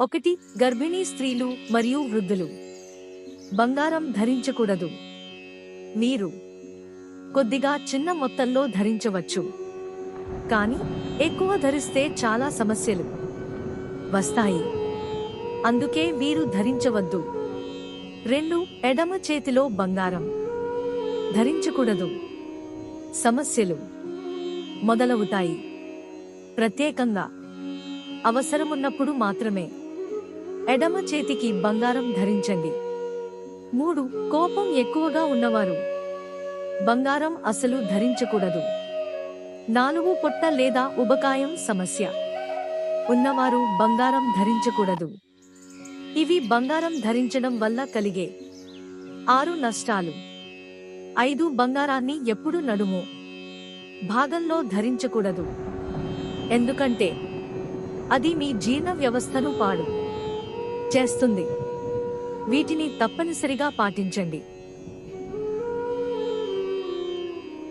ఒకటి గర్భిణీ స్త్రీలు మరియు వృద్ధులు. బంగారం ధరించకూడదు. మీరు కొద్దిగా చిన్న మొత్తంలో ధరించవచ్చు. కానీ ఎక్కువ ధరిస్తే చాలా సమస్యలు వస్తాయి. అందుకే వీరు ధరించవద్దు. రెండు ఎడమ చేతిలో బంగారం. ధరించకూడదు. సమస్యలు మొదలవుతాయి. ప్రత్యేకంగా అవసరమున్నప్పుడు మాత్రమే. ఎడమ చేతికి బంగారం ధరించండి. మూడు కోపం ఎక్కువగా ఉన్నవారు. బంగారం అసలు ధరించకూడదు. నాలుగు పొట్ట లేదా ఉబకాయం సమస్య. ఉన్నవారు బంగారం ధరించకూడదు. ఇవి బంగారం ధరించడం వల్ల కలిగే ఆరు నష్టాలు. ఐదు బంగారాన్ని ఎప్పుడు నడుము. భాగంలో ధరించకూడదు. ఎందుకంటే అది మీ జీర్ణ వ్యవస్థను పాడు. చేస్తుంది. వీటిని తప్పనిసరిగా పాటించండి.